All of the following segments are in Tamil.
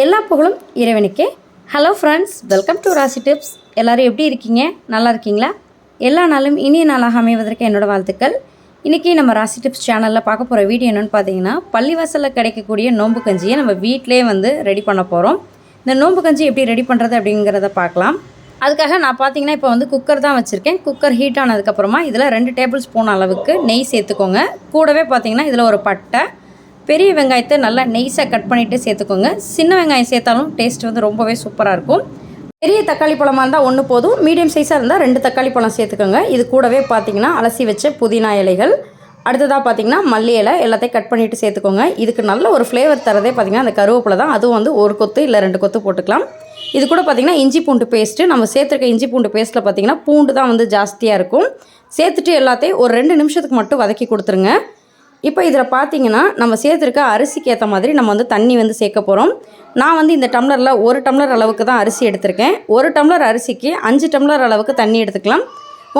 எல்லா புகழும் இறைவனுக்கே. Hello friends welcome to Rasi tips எல்லோரும் எப்படி இருக்கீங்க? நல்லா இருக்கீங்களா? எல்லா நாளும் இனிய நாளாக அமைவதற்கு என்னோடய வாழ்த்துக்கள். இன்றைக்கி நம்ம ராசி டிப்ஸ் சேனலில் பார்க்க போகிற வீடியோ என்னென்னு பார்த்தீங்கன்னா பள்ளிவாசலில் கிடைக்கக்கூடிய நோம்பு கஞ்சியை நம்ம வீட்டிலே வந்து ரெடி பண்ண போகிறோம் இந்த நோம்பு கஞ்சி எப்படி ரெடி பண்ணுறது அப்படிங்கிறத பார்க்கலாம். அதுக்காக நான் பார்த்தீங்கன்னா இப்போ வந்து குக்கர் தான் வச்சுருக்கேன். குக்கர் ஹீட் ஆனதுக்கப்புறமா இதில் ரெண்டு டேபிள் ஸ்பூன் அளவுக்கு நெய் சேர்த்துக்கோங்க. கூடவே பார்த்தீங்கன்னா இதில் ஒரு பட்டை பெரிய வெங்காயத்தை நல்லா நெய்ஸாக கட் பண்ணிவிட்டு சேர்த்துக்கோங்க. சின்ன வெங்காயம் சேர்த்தாலும் டேஸ்ட் வந்து ரொம்பவே சூப்பராக இருக்கும். பெரிய தக்காளி பழமாக இருந்தால் ஒன்று போதும். மீடியம் சைஸாக இருந்தால் ரெண்டு தக்காளி பழம் சேர்த்துக்கோங்க. இது கூடவே பார்த்திங்கன்னா அலசி வச்ச புதினா இலைகள். அடுத்ததாக பார்த்தீங்கன்னா மல்லி இலை எல்லாத்தையும் கட் பண்ணிவிட்டு சேர்த்துக்கோங்க. இதுக்கு நல்ல ஒரு ஃப்ளேவர் தரதே பார்த்திங்கன்னா அந்த கருவேப்பிலை தான். அதுவும் வந்து ஒரு கொத்து இல்லை ரெண்டு கொத்து போட்டுக்கலாம். இது கூட பார்த்திங்கன்னா இஞ்சி பூண்டு பேஸ்ட்டு நம்ம சேர்த்துருக்க இஞ்சி பூண்டு பேஸ்ட்டில் பார்த்திங்கன்னா பூண்டு தான் வந்து ஜாஸ்தியாக இருக்கும். சேர்த்துட்டு எல்லாத்தையும் ஒரு ரெண்டு நிமிஷத்துக்கு மட்டும் வதக்கி கொடுத்துருங்க. இப்போ இதில் பார்த்தீங்கன்னா நம்ம சேர்த்துருக்க அரிசிக்கு ஏற்ற மாதிரி நம்ம வந்து தண்ணி வந்து சேர்க்க போகிறோம் நான் வந்து இந்த டம்ளரில் ஒரு டம்ளர் அளவுக்கு தான் அரிசி எடுத்திருக்கேன். ஒரு டம்ளர் அரிசிக்கு அஞ்சு டம்ளர் அளவுக்கு தண்ணி எடுத்துக்கலாம்.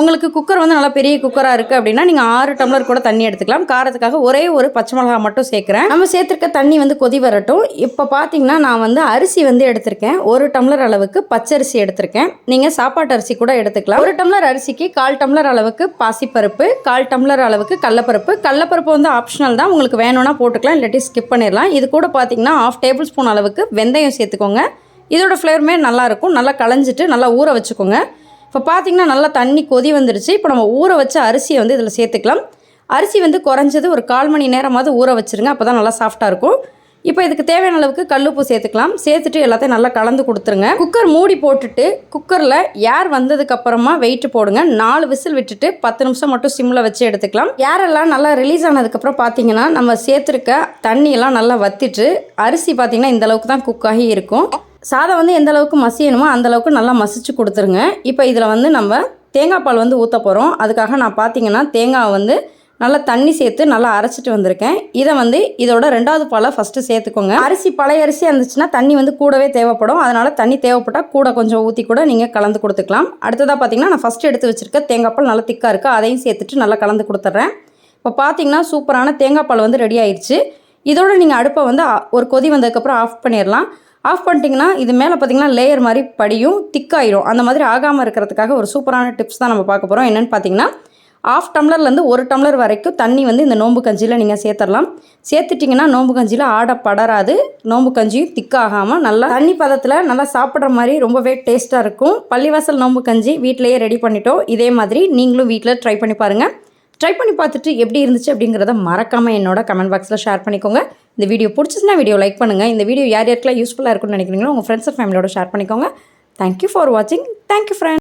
உங்களுக்கு குக்கர் வந்து நல்லா பெரிய குக்கராக இருக்குது அப்படின்னா நீங்கள் ஆறு டம்ளர் கூட தண்ணி எடுத்துக்கலாம். காரத்துக்காக ஒரே ஒரு பச்சை மிளகா மட்டும் சேர்க்குறேன். நம்ம சேர்த்துருக்க தண்ணி வந்து கொதி வரட்டும். இப்போ பார்த்தீங்கன்னா நான் வந்து அரிசி வந்து எடுத்திருக்கேன். ஒரு டம்ளர் அளவுக்கு பச்சரிசி எடுத்திருக்கேன். நீங்கள் சாப்பாட்டு அரிசி கூட எடுத்துக்கலாம். ஒரு டம்ளர் அரிசிக்கு கால் டம்ளர் அளவுக்கு பாசிப்பருப்பு கால் டம்ளர் அளவுக்கு கடலப்பருப்பு. கடலப்பருப்பு வந்து ஆப்ஷனல் தான். உங்களுக்கு வேணும்னா போட்டுக்கலாம் இல்லாட்டி ஸ்கிப் பண்ணிடலாம். இது கூட பார்த்தீங்கன்னா ஆஃப் டேபிள் ஸ்பூன் அளவுக்கு வெந்தயம் சேர்த்துக்கோங்க. இதோட ஃப்ளேவருமே நல்லாயிருக்கும் நல்லா களைஞ்சிட்டு நல்லா ஊற வச்சுக்கோங்க. இப்போ பார்த்திங்கன்னா நல்லா தண்ணி கொதி வந்துருச்சு. இப்போ நம்ம ஊற வச்ச அரிசியை வந்து இதில் சேர்த்துக்கலாம். அரிசி வந்து குறைஞ்சது ஒரு கால் மணி நேரமாவது ஊற வச்சுருங்க. அப்போ தான் நல்லா சாஃப்டாக இருக்கும். இப்போ இதுக்கு தேவையான அளவுக்கு கல்லுப்பு சேர்த்துக்கலாம். சேர்த்துட்டு எல்லாத்தையும் நல்லா கலந்து கொடுத்துருங்க. குக்கர் மூடி போட்டுட்டு குக்கரில் ஏர் வந்ததுக்கப்புறமா வெயிட் போடுங்க. நாலு விசில் விட்டுட்டு பத்து நிமிஷம் மட்டும் சிம்மில் வச்சு எடுத்துக்கலாம். ஏரெல்லாம் நல்லா ரிலீஸ் ஆனதுக்கப்புறம் பார்த்தீங்கன்னா நம்ம சேர்த்துருக்க தண்ணியெல்லாம் நல்லா வத்திட்டு அரிசி பார்த்திங்கன்னா இந்தளவுக்கு தான் குக்காகி இருக்கும். சாதம் வந்து எந்த அளவுக்கு மசியணுமோ அந்தளவுக்கு நல்லா மசிச்சு கொடுத்துருங்க. இப்போ இதில் வந்து நம்ம தேங்காய் பால் வந்து ஊற்ற போகிறோம் அதுக்காக நான் பார்த்தீங்கன்னா தேங்காய் வந்து நல்லா தண்ணி சேர்த்து நல்லா அரைச்சிட்டு வந்திருக்கேன். இதை வந்து இதோட ரெண்டாவது பாலை ஃபஸ்ட்டு சேர்த்துக்கோங்க. அரிசி பழைய அரிசி இருந்துச்சுன்னா தண்ணி வந்து கூடவே தேவைப்படும். அதனால் தண்ணி தேவைப்பட்டால் கூட கொஞ்சம் ஊற்றி கூட நீங்கள் கலந்து கொடுத்துக்கலாம். அடுத்ததாக பார்த்தீங்கன்னா நான் ஃபஸ்ட்டு எடுத்து வச்சுருக்க தேங்காய் பால் நல்லா திக்காக இருக்குது அதையும் சேர்த்துட்டு நல்லா கலந்து கொடுத்துட்றேன் இப்போ பார்த்தீங்கன்னா சூப்பரான தேங்காய் பால் வந்து ரெடி ஆயிடுச்சு. இதோட நீங்கள் அடுப்பை வந்து ஒரு கொதி வந்ததுக்கப்புறம் ஆஃப் பண்ணிடலாம். ஆஃப் பண்ணிட்டிங்கன்னா இது மேலே பார்த்திங்கன்னா லேயர் மாதிரி படியும் திக்காயிரும் அந்த மாதிரி ஆகாமல் இருக்கிறதுக்காக ஒரு சூப்பரான டிப்ஸ் தான் நம்ம பார்க்க போகிறோம் என்னென்னு பார்த்தீங்கன்னா ஆஃப் டம்ளர்லேருந்து ஒரு டம்ளர் வரைக்கும் தண்ணி வந்து இந்த நோம்பு கஞ்சியில் நீங்கள் சேர்த்துடலாம் சேர்த்துட்டிங்கன்னா நோம்பு கஞ்சியில் ஆட படராது. நோம்பு கஞ்சியும் திக்காகாமல் நல்லா தண்ணி பதத்தில் நல்லா சாப்பிட்ற மாதிரி ரொம்பவே டேஸ்ட்டாக இருக்கும். பள்ளிவாசல் நோம்பு கஞ்சி வீட்டிலையே ரெடி பண்ணிட்டோம். இதே மாதிரி நீங்களும் வீட்டில் ட்ரை பண்ணி பாருங்கள் ட்ரை பண்ணி பார்த்துட்டு எப்படி இருந்துச்சு அப்படிங்கிறத மறக்காமல் என்னோட கமெண்ட் பாக்ஸில் ஷேர் பண்ணிக்கோங்க. இந்த வீடியோ பிடிச்சிச்சுன்னா வீடியோ லைக் பண்ணுங்கள் இந்த வீடியோ யார் யாருக்கெல்லாம் யூஸ்ஃபுல்லாக இருக்குன்னு நினைக்கிறீங்களோ உங்கள் ஃப்ரெண்ட்ஸ் அண்ட் ஃபேமிலியோட ஷேர் பண்ணிக்கோங்க. தேங்க்யூ ஃபார் வாட்சிங் தேங்க்யூ ஃப்ரெண்ட்